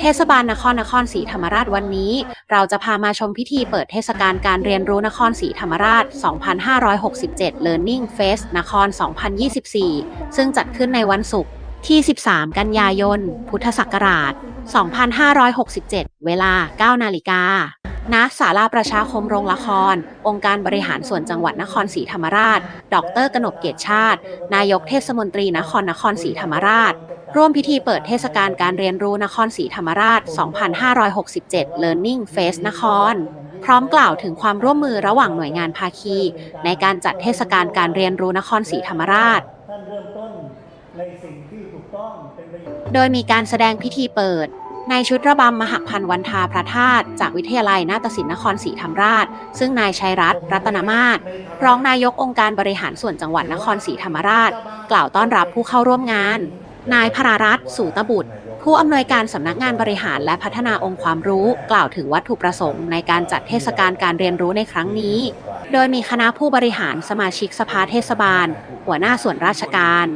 เทศบาลนครนครศรีธรรมราชวันนี้ เราจะพามาชมพิธีเปิดเทศกาลการเรียนรู้นครศรีธรรมราช 2567 Learning Fest นคร 2024 ซึ่งจัดขึ้นในวันศุกร์ที่ 13 กันยายน พุทธศักราช 2567 เวลา 9 นาฬิกา ณศาลาประชาคมโรงละคร องค์การบริหารส่วนจังหวัดนครศรีธรรมราช ดรกนกเกียรติชาติ นายกเทศมนตรีนครนครศรีธรรมราช ร่วมพิธีเปิดเทศกาลการเรียนรู้นครศรีธรรมราช 2567 Learning Fest นคร พร้อมกล่าวถึงความร่วมมือระหว่างหน่วยงานภาคี ในการจัดเทศกาลการเรียนรู้นครศรีธรรมราชท่านเริ่มต้นในสิ่งที่ถูกต้องเป็นประโยชน์โดยมีการแสดงพิธีเปิด ในชุดระบำมหพันธวันทาพระธาตุจากวิทยาลัยนาฏศิลป์นครศรีธรรมราช ซึ่งนายชัยรัตน์รัตนมาศรองนายกองค์การบริหารส่วนจังหวัดนครศรีธรรมราช กล่าวต้อนรับผู้เข้าร่วมงาน นายพรารัตน์สูตบุตร ผู้อำนวยการสำนักงานบริหารและพัฒนาองค์ความรู้ กล่าวถึงวัตถุประสงค์ในการจัดเทศกาลการเรียนรู้ในครั้งนี้ โดยมีคณะผู้บริหารสมาชิกสภาเทศบาล หัวหน้าส่วนราชการ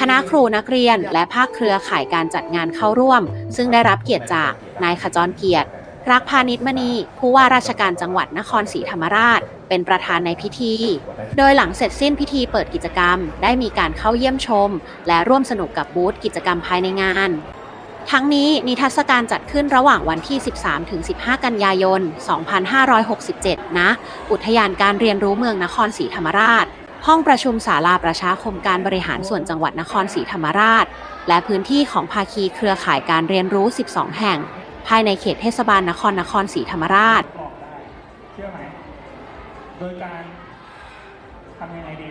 คณะครูนักเรียน และภาคเครือข่ายการจัดงานเข้าร่วม ซึ่งได้รับเกียรติจากนายขจรเกียรติ รักพาณิชมณี ผู้ว่าราชการจังหวัดนครศรีธรรมราช เป็นประธานในพิธี โดยหลังเสร็จสิ้นพิธีเปิดกิจกรรม ได้มีการเข้าเยี่ยมชม และร่วมสนุกกับบูธกิจกรรมภายในงาน ทั้งนี้นิทรรศการจัดขึ้นระหว่างวันที่ 13-15 กันยายน 2567ณอุทยานการเรียนรู้เมืองนครศรีธรรมราช ห้องประชุมศาลาประชาคมการบริหารส่วนจังหวัดนครศรีธรรมราช และพื้นที่ของภาคีเครือข่ายการเรียนรู้ 12 แห่ง ภายในเขตเทศบาลนครนครศรีธรรมราชเชื่อไหมโดยการทำยังไงดี